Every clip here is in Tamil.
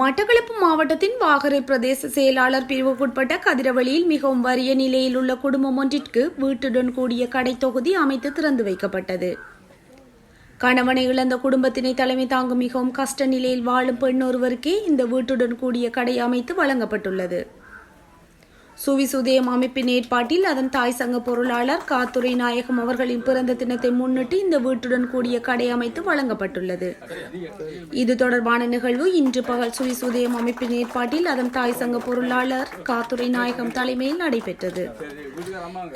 மட்டக்களப்பு மாவட்டத்தின் வாகரை பிரதேச செயலாளர் பிரிவுக்குட்பட்ட கதிரவழியில் மிகவும் வறிய நிலையில் உள்ள குடும்பம் ஒன்றிற்கு வீட்டுடன் கூடிய கடை தொகுதி அமைத்து திறந்து வைக்கப்பட்டது. கணவனை இழந்த குடும்பத்தினை தலைமை தாங்கும் மிகவும் கஷ்ட நிலையில் வாழும் பெண் ஒருவருக்கே இந்த வீட்டுடன் கூடிய கடை அமைத்து வழங்கப்பட்டுள்ளது. சுவிசுதயம் அமைப்பின் ஏற்பாட்டில் அதன் தாய் சங்க பொருளாளர் காத்துரை நாயகம் அவர்களின் பிறந்த தினத்தை முன்னிட்டு இந்த வீட்டுடன் கூடிய கடை அமைத்து வழங்கப்பட்டுள்ளது. இது தொடர்பான நிகழ்வு இன்று பகல் சுவிசுதயம் அமைப்பின் ஏற்பாட்டில் அதன் தாய் சங்க பொருளாளர் காத்துரை நாயகம் தலைமையில் நடைபெற்றது.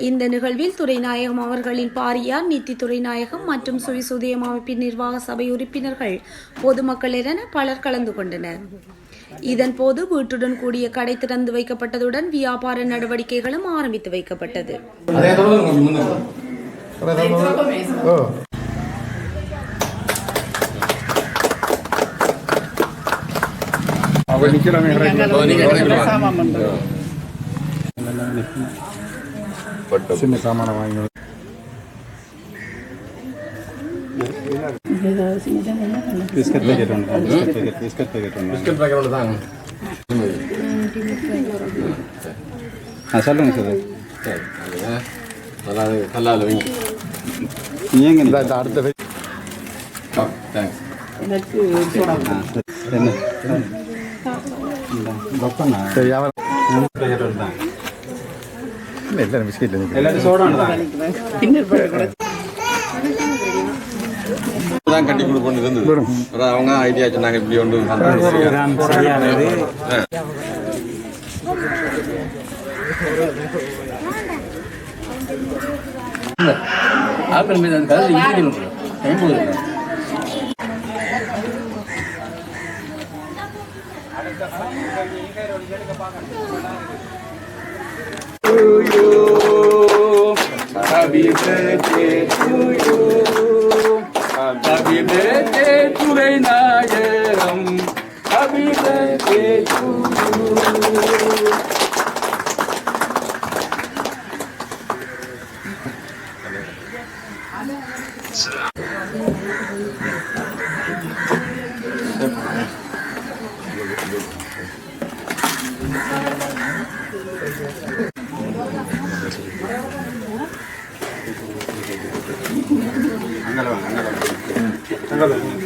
இந்த நிகழ்வில் துறைநாயகம் அவர்களின் பாரியார் நித்தி துறைநாயகம் மற்றும் சுவிசுதயம் அமைப்பின் நிர்வாக சபை உறுப்பினர்கள் பொதுமக்கள் என பலர் கலந்து கொண்டனர். இதன்போது வீட்டுடன் கூடிய கடை திறந்து வைக்கப்பட்டதுடன் வியாபார நடவடிக்கைகளும் ஆரம்பித்து வைக்கப்பட்டது. சின்ன சாமான வாங்கி பேக்கெட் பிஸ்கட் பேக்கெட் ஒன்று பிஸ்கட் பேக்கெட் தான். ஆ சொல்லுங்க சார் நல்லா கல்லால் வைங்க நீங்க இந்த அடுத்த தேங்க்ஸ் என்ன ரொக்கண்ணா சரி இல்லை பிஸ்கெட் எல்லாரும் சோடா தான் தான் கட்டி கொடுப்போம்னு இருந்தது. அவங்க ஐடியா சொன்னாங்க இப்படி ஒன்று ஆப்பிள் மீது அந்த colour English time Happy birthday to you. 안 가라 안 가라 안 가라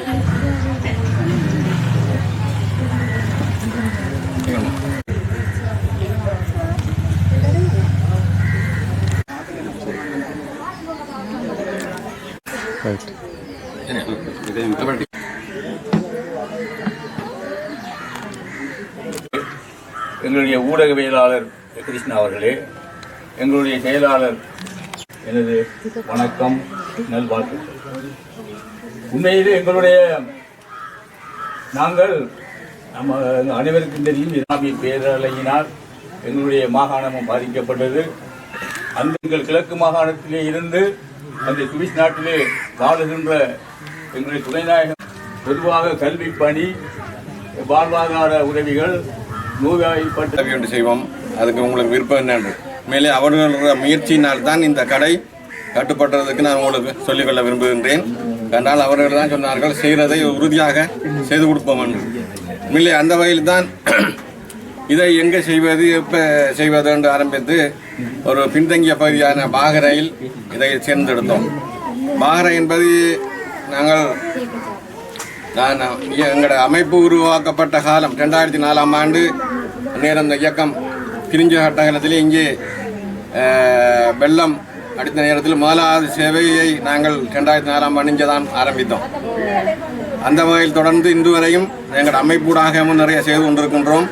right எங்களுடைய ஊடகவியலாளர் கிருஷ்ணா அவர்களே எங்களுடைய செயலாளர் எனது வணக்கம் நல்வாழ்த்துக்கள். உண்மையில் எங்களுடைய நாங்கள் நம்ம அனைவருக்கும் தெரியும் இஸ்லாமிய பேரலையினால் எங்களுடைய மாகாணமும் பாதிக்கப்பட்டது. அந்த எங்கள் கிழக்கு மாகாணத்திலே இருந்து அந்த சுவிஸ் நாட்டிலே வாழுகின்ற எங்களுடைய துணைநாயகம் பொதுவாக கல்வி பணி வாழ்வாதார உதவிகள் நோய்வாய்ப்பட்ட உதவி செய்வோம். அதுக்கு உங்களுக்கு விருப்பம் என்ன மேலே அவர்களோட முயற்சியினால் தான் இந்த கடை கட்டுப்படுறதுக்கு நான் உங்களுக்கு சொல்லிக்கொள்ள விரும்புகின்றேன். என்றால் அவர்கள் தான் சொன்னார்கள் செய்கிறதை உறுதியாக செய்து கொடுப்போம் என்று. மேலே அந்த வகையில் தான் இதை எங்கே செய்வது எப்போ செய்வது என்று ஆரம்பித்து ஒரு பின்தங்கிய பகுதியான பாகரையில் இதை சேர்ந்தெடுத்தோம் பாகரை என்பது நாங்கள் நான் எங்களோட அமைப்பு உருவாக்கப்பட்ட காலம் ரெண்டாயிரத்தி நாலாம் ஆண்டு நேரம் இந்த இயக்கம். பிரிஞ்ச கட்டகலத்தில் இங்கே வெள்ளம் அடித்த நேரத்தில் முதலாவது சேவையை நாங்கள் ரெண்டாயிரத்தி நாலாம் ஆண்டு தான் ஆரம்பித்தோம். அந்த வகையில் தொடர்ந்து இன்று வரையும் எங்களோட அமைப்பூடாக நிறைய செய்து கொண்டிருக்கின்றோம்.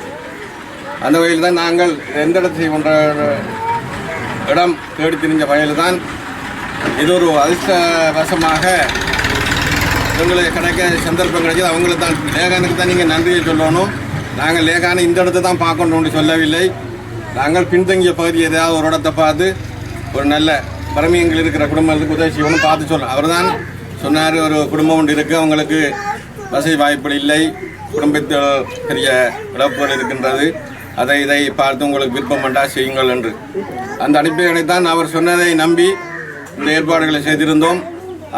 அந்த வகையில் தான் நாங்கள் எந்த இடத்தை ஒன்ற இடம் தேடி திரிஞ்ச வகையில் தான் இது ஒரு அதிர்ஷ்டவசமாக எங்களுக்கு கிடைக்க சந்தர்ப்பம் கிடைச்சது அவங்களுக்கு தான் லேகானுக்கு தான் நீங்கள் நன்றியை சொல்லணும். நாங்கள் லேகானை இந்த இடத்த தான் பார்க்கணும்னு சொல்லவில்லை. நாங்கள் பின்தங்கிய பகுதி ஏதாவது ஒரு இடத்தை பார்த்து ஒரு நல்ல பரமியங்கள் இருக்கிற குடும்பத்துக்கு உதவி செய்யணும் பார்த்து சொல்லணும் அவர் தான் சொன்னார் ஒரு குடும்பம் ஒன்று இருக்குது அவங்களுக்கு வசதி வாய்ப்புகள் இல்லை. குடும்பத்தில் பெரிய இழப்புகள் இருக்கின்றது. அதை இதை பார்த்து உங்களுக்கு விருப்பம் பண்ணா செய்யுங்கள் என்று. அந்த அடிப்படையை தான் அவர் சொன்னதை நம்பி இந்த ஏற்பாடுகளை செய்திருந்தோம்.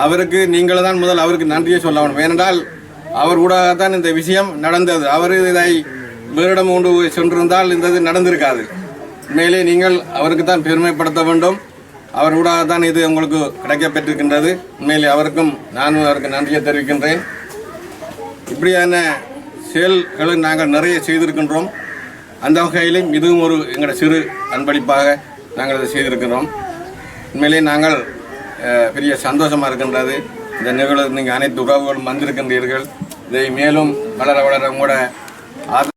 அவருக்கு நீங்கள் தான் முதல் அவருக்கு நன்றியை சொல்ல வேண்டும் ஏனென்றால் அவர் ஊடாகத்தான் தான் இந்த விஷயம் நடந்தது. அவர் இதை வேறிடம் கொண்டு போய் சென்றிருந்தால் இந்த இது நடந்திருக்காது. உண்மையிலே நீங்கள் அவருக்கு தான் பெருமைப்படுத்த வேண்டும். அவர் ஊடாக தான் இது உங்களுக்கு கிடைக்கப்பெற்றிருக்கின்றது உண்மையிலே அவருக்கும் நானும் அவருக்கு நன்றியை தெரிவிக்கின்றேன். இப்படியான செயல்களை நாங்கள் நிறைய செய்திருக்கின்றோம். அந்த வகையிலும் இதுவும் ஒரு எங்களோட சிறு அன்பளிப்பாக நாங்கள் இதை செய்திருக்கிறோம். உண்மையிலே நாங்கள் பெரிய சந்தோஷமாக இருக்கின்றது. இந்த நிகழ்வு நீங்கள் அனைத்து உறவுகளும் வந்திருக்கின்றீர்கள். இதை மேலும் வளர வளர கூட ஆதரவு